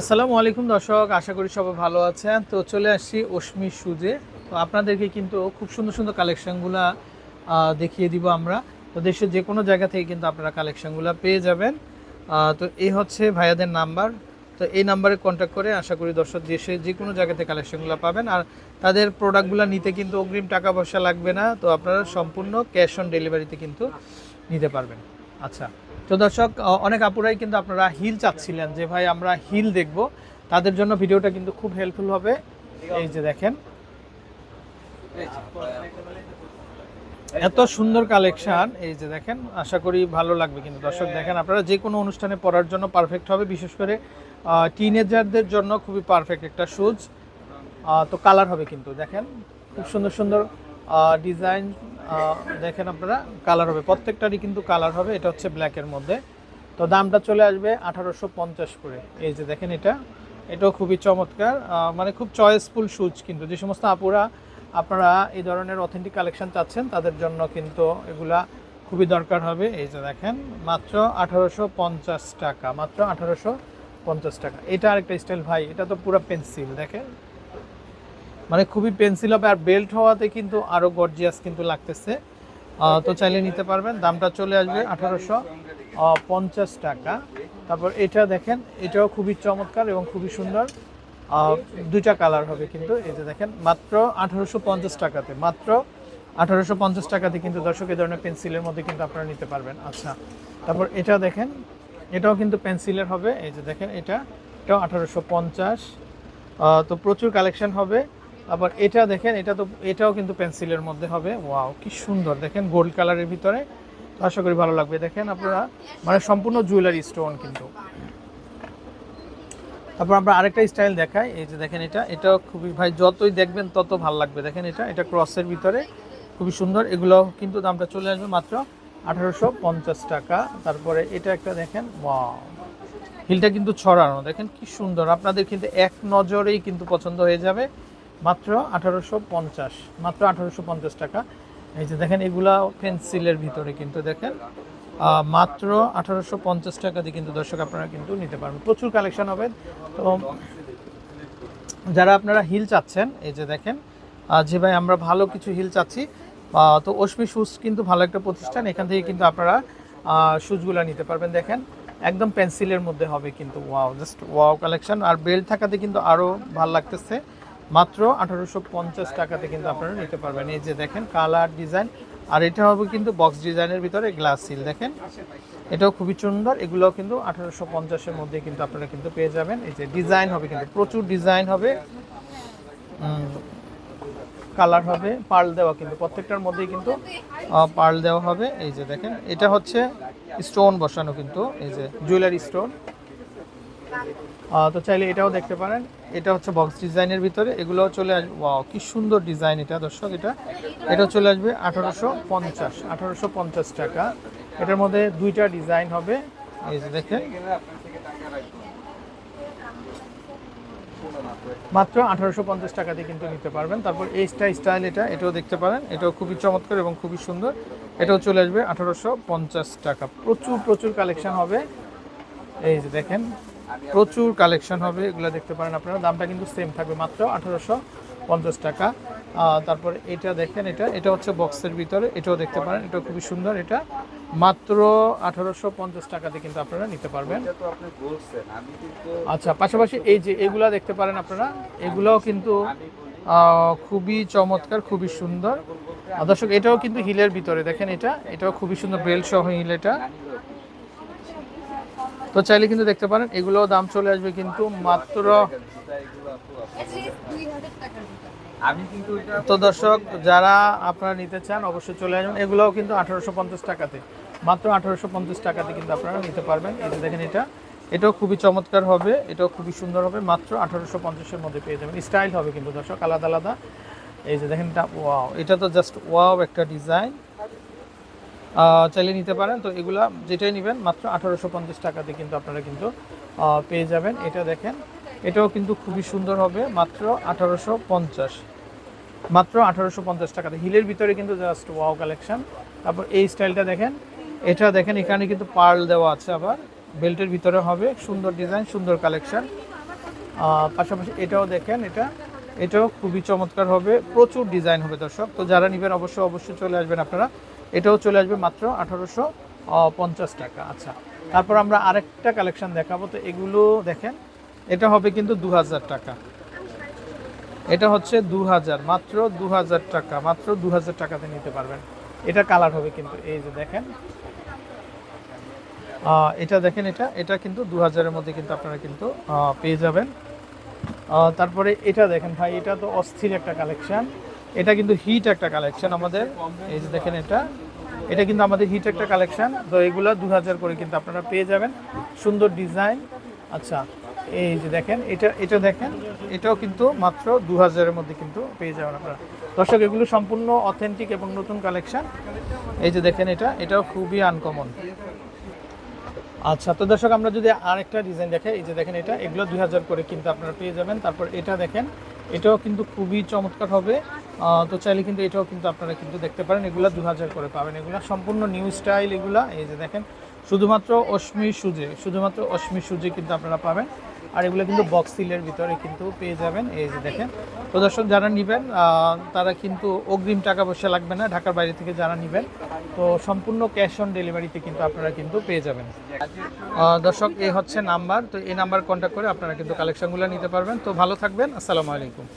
আসসালামু আলাইকুম দর্শক, আশা করি সবাই ভালো আছেন। তো চলে আসছি অশ্মি সুজে। তো আপনাদেরকে কিন্তু খুব সুন্দর সুন্দর কালেকশনগুলো দেখিয়ে দিব আমরা। তো দেশের যে কোনো জায়গা থেকে কিন্তু আপনারা কালেকশনগুলো পেয়ে যাবেন। তো এই হচ্ছে ভাইয়াদের নাম্বার। তো এই নাম্বারে কন্ট্যাক্ট করে আশা করি দর্শক দেশে যে কোনো জায়গাতে কালেকশনগুলো পাবেন। আর তাদের প্রোডাক্টগুলো নিতে কিন্তু অগ্রিম টাকা পয়সা লাগবে না। তো আপনারা সম্পূর্ণ ক্যাশ অন ডেলিভারিতে কিন্তু নিতে পারবেন। আচ্ছা তো দর্শক অনেক আপুরাই কিন্তু আপনারা হিল চাচ্ছিলেন যে, ভাই, আমরা হিল দেখব। তাদের জন্য ভিডিওটা কিন্তু খুব হেল্পফুল হবে। এই যে দেখেন। এত সুন্দর কালেকশন এই যে দেখেন, আশা করি ভালো লাগবে কিন্তু। দর্শক, দেখেন আপনারা যে কোনো অনুষ্ঠানে পরার জন্য পারফেক্ট হবে। বিশেষ করে টিনেজারদের জন্য খুবই পারফেক্ট একটা শুজ তো কালার হবে কিন্তু। দেখেন, খুব সুন্দর সুন্দর ডিজাইন দেখেন আপনারা কালার হবে। প্রত্যেকটারই কিন্তু কালার হবে, এটা হচ্ছে ব্ল্যাকের মধ্যে। তো দামটা চলে আসবে আঠারোশো পঞ্চাশ করে। এই যে দেখেন এটা, এটাও খুবই চমৎকার। মানে খুব চয়েসফুল শুজ কিন্তু। যে সমস্ত আপুরা, আপনারা এই ধরনের অথেন্টিক কালেকশন চাচ্ছেন, তাদের জন্য কিন্তু এগুলা খুবই দরকার হবে। এই যে দেখেন, মাত্র আঠারোশো পঞ্চাশ টাকা, মাত্র আঠারোশো পঞ্চাশ টাকা। এটা আরেকটা স্টাইল ভাই, এটা তো পুরো পেন্সিল দেখেন। মানে খুবই পেন্সিল হবে আর বেল্ট হওয়াতে কিন্তু আরও গর্জিয়াস কিন্তু লাগতেছে। তো চাইলে নিতে পারবেন। দামটা চলে আসবে আঠারোশো পঞ্চাশ টাকা। তারপর এটা দেখেন, এটাও খুবই চমৎকার এবং খুবই সুন্দর। দুইটা কালার হবে কিন্তু, এই যে দেখেন, মাত্র আঠারোশো পঞ্চাশ টাকাতে, মাত্র আঠারোশো পঞ্চাশ টাকাতে কিন্তু দর্শক এই ধরনের পেন্সিলের মধ্যে কিন্তু আপনারা নিতে পারবেন। আচ্ছা তারপর এটা দেখেন, এটাও কিন্তু পেন্সিলের হবে। এই যে দেখেন, এটা, এটাও আঠারোশো পঞ্চাশ। তো প্রচুর কালেকশন হবে। আবার এটা দেখেন, এটা তো, এটাও কিন্তু পেন্সিলের মধ্যে হবে। ওয়াও, কি সুন্দর। দেখেন গোল্ড কালারের ভিতরে। আশা করি ভালো লাগবে। দেখেন আপনারা মানে সম্পূর্ণ জুয়েলারি স্টোন কিন্তু। তারপর আমরা আরেকটা স্টাইল দেখাই। এই যে দেখেন এটা, এটাও খুবই, ভাই, যতই দেখবেন তত ভালো লাগবে। দেখেন এটা এটা ক্রসের ভিতরে। খুবই সুন্দর। এগুলো কিন্তু দামটা চলে আসবে মাত্র আঠারোশো পঞ্চাশ টাকা। তারপরে এটা একটা দেখেন হিলটা কিন্তু ছড়ানো। দেখেন কি সুন্দর। আপনাদের কিন্তু এক নজরেই কিন্তু পছন্দ হয়ে যাবে। মাত্র আঠারোশো পঞ্চাশ, মাত্র আঠারোশো পঞ্চাশ টাকা। এই যে দেখেন, এগুলা পেন্সিলের ভিতরে কিন্তু দেখেন মাত্র আঠারোশো পঞ্চাশ টাকা দিয়ে কিন্তু দর্শক আপনারা কিন্তু নিতে পারবেন। প্রচুর কালেকশন হবে। তো যারা আপনারা হিল চাচ্ছেন, এই যে দেখেন যে ভাই, আমরা ভালো কিছু হিল চাচ্ছি। তো অশ্মি শুজ কিন্তু ভালো একটা প্রতিষ্ঠান, এখান থেকে কিন্তু আপনারা শুজগুলো নিতে পারবেন। দেখেন, একদম পেন্সিলের মধ্যে হবে কিন্তু ওয়াও জাস্ট ওয়াও কালেকশন আর বেল্ট থাকাতে কিন্তু আরও ভালো লাগতেছে। মাত্র আঠারোশো পঞ্চাশ টাকাতে কিন্তু আপনারা নিতে পারবেন। এই যে দেখেন, কালার ডিজাইন। আর এটা হবে কিন্তু বক্স ডিজাইনের ভিতরে গ্লাস সিল দেখেন। এটাও খুবই সুন্দর। এগুলোও কিন্তু আঠারোশো পঞ্চাশের মধ্যে কিন্তু আপনারা কিন্তু পেয়ে যাবেন। এই যে ডিজাইন হবে কিন্তু, প্রচুর ডিজাইন হবে। কালার হবে পার্ল দেওয়া কিন্তু, প্রত্যেকটার মধ্যেই কিন্তু পার্ল দেওয়া হবে। এই যে দেখেন, এটা হচ্ছে স্টোন বসানো কিন্তু, এই যে জুয়েলারি স্টোন তো চাইলে এটাও দেখতে পারেন। এটা হচ্ছে বক্স ডিজাইনের ভিতরে। এগুলোও চলে আসবে ওয়াও কি সুন্দর ডিজাইন এটা, দর্শক, এটা। এটা চলে আসবে আঠারোশো পঞ্চাশ আঠারোশো পঞ্চাশ টাকা। এটার মধ্যে দুইটা ডিজাইন হবে। এই যে দেখেন। মাত্র আঠারোশো পঞ্চাশ টাকাতে কিন্তু নিতে পারবেন। তারপর এই স্টাইল এটা, এটাও দেখতে পারেন। এটাও খুবই চমৎকার এবং খুবই সুন্দর। এটাও চলে আসবে আঠারোশো পঞ্চাশ টাকা। প্রচুর প্রচুর কালেকশন হবে। এই যে দেখেন। প্রচুর কালেকশন হবে, এগুলো দেখতে পারেন আপনারা। দামটা কিন্তু সেম থাকবে মাত্র আঠারোশো পঞ্চাশ টাকা। তারপরে এটা দেখেন এটা এটা হচ্ছে বক্সের ভিতরে, এটাও দেখতে পারেন, এটাও খুবই সুন্দর এটা। মাত্র আঠারোশো পঞ্চাশ টাকাতে কিন্তু আপনারা নিতে পারবেন। এটা আচ্ছা পাশাপাশি এই যে এগুলা দেখতে পারেন আপনারা, এগুলাও কিন্তু খুবই চমৎকার, খুবই সুন্দর। দর্শক, এটাও কিন্তু হিলের ভিতরে, দেখেন এটা, এটাও খুবই সুন্দর বেল্ট সহ হিল এটা। তো চাইলে কিন্তু দেখতে পারেন, এগুলোও দাম চলে আসবে কিন্তু মাত্র এগুলো তো দর্শক, যারা আপনারা নিতে চান অবশ্যই চলে আসবেন। এগুলোও কিন্তু আঠারোশো পঞ্চাশ টাকাতে। মাত্র আঠারোশো পঞ্চাশ টাকাতে কিন্তু আপনারা নিতে পারবেন। যে দেখেন এটা, এটাও খুবই চমৎকার হবে, এটাও খুবই সুন্দর হবে, মাত্র আঠারোশো পঞ্চাশের মধ্যে পেয়ে যাবেন। স্টাইল হবে কিন্তু দর্শক, আলাদা আলাদা। এই যে দেখেন এটা, ওয়াও, এটা তো জাস্ট ওয়াও একটা ডিজাইন। চাইলে নিতে পারেন। তো এগুলা যেটাই নেবেন, মাত্র আঠারোশো পঞ্চাশ টাকাতে কিন্তু আপনারা কিন্তু পেয়ে যাবেন। এটা দেখেন, এটাও কিন্তু খুবই সুন্দর হবে, মাত্র আঠারোশো পঞ্চাশ। মাত্র আঠারোশো পঞ্চাশ টাকাতে হিলের ভিতরে কিন্তু জাস্ট ওয়াও কালেকশন তারপর এই স্টাইলটা দেখেন, এটা দেখেন, এখানে কিন্তু পার্ল দেওয়া আছে আবার। বেল্টের ভিতরে হবে, সুন্দর ডিজাইন, সুন্দর কালেকশন পাশাপাশি এটাও দেখেন, এটা, এটাও খুবই চমৎকার হবে, প্রচুর ডিজাইন হবে দর্শক। তো যারা নেবেন, অবশ্যই অবশ্যই চলে আসবেন আপনারা। এটাও চলে আসবে মাত্র আঠারোশো পঞ্চাশ টাকা। আচ্ছা তারপর আমরা আরেকটা কালেকশন দেখাবো। তো এগুলো দেখেন, এটা হবে কিন্তু দু হাজার টাকা। এটা হচ্ছে দু হাজার মাত্র দু হাজার টাকা, মাত্র দু হাজার টাকাতে নিতে পারবেন। এটা কালার হবে কিন্তু, এই যে দেখেন। এটা দেখেন এটা এটা কিন্তু দু হাজারের মধ্যে কিন্তু আপনারা কিন্তু পেয়ে যাবেন। তারপরে এটা দেখেন ভাই, এটা তো অস্থির একটা কালেকশন এটা কিন্তু হিট একটা কালেকশন আমাদের। এই যে দেখেন এটা। এটা কিন্তু আমাদের হিট একটা কালেকশন তো এগুলো দু হাজার করে কিন্তু আপনারা পেয়ে যাবেন। সুন্দর ডিজাইন আচ্ছা এই যে দেখেন, এটা এটা দেখেন, এটাও কিন্তু মাত্র দু হাজারের মধ্যে কিন্তু পেয়ে যাবেন আপনারা। দর্শক, এগুলো সম্পূর্ণ অথেন্টিক এবং নতুন কালেকশন এই যে দেখেন এটা, এটাও খুবই আনকমন আচ্ছা তো দর্শক, আমরা যদি আরেকটা ডিজাইন দেখে, এই যে দেখেন এটা, এগুলো দুই হাজার করে কিন্তু আপনারা পেয়ে যাবেন। তারপর এটা দেখেন, এটাও কিন্তু খুবই চমৎকার হবে। তো চাইলে কিন্তু এটাও কিন্তু আপনারা কিন্তু দেখতে পারেন। এগুলো দু হাজার করে পাবেন। এগুলো সম্পূর্ণ নিউ স্টাইল এগুলা। এই যে দেখেন, শুধুমাত্র অশ্মি সুজে, শুধুমাত্র অশ্মি সুজে কিন্তু আপনারা পাবেন। আর এগুলো কিন্তু বক্স সিলের ভিতরে কিন্তু পেয়ে যাবেন। এই যে দেখেন, তো দর্শক যারা নেবেন তারা কিন্তু অগ্রিম টাকা পয়সা লাগবে না। ঢাকার বাইরে থেকে যারা নেবেন, তো সম্পূর্ণ ক্যাশ অন ডেলিভারিতে কিন্তু আপনারা কিন্তু পেয়ে যাবেন। দর্শক, এই হচ্ছে নাম্বার তো এই নাম্বার কন্ট্যাক্ট করে আপনারা কিন্তু কালেকশনগুলো নিতে পারবেন। তো ভালো থাকবেন। আসসালামু আলাইকুম।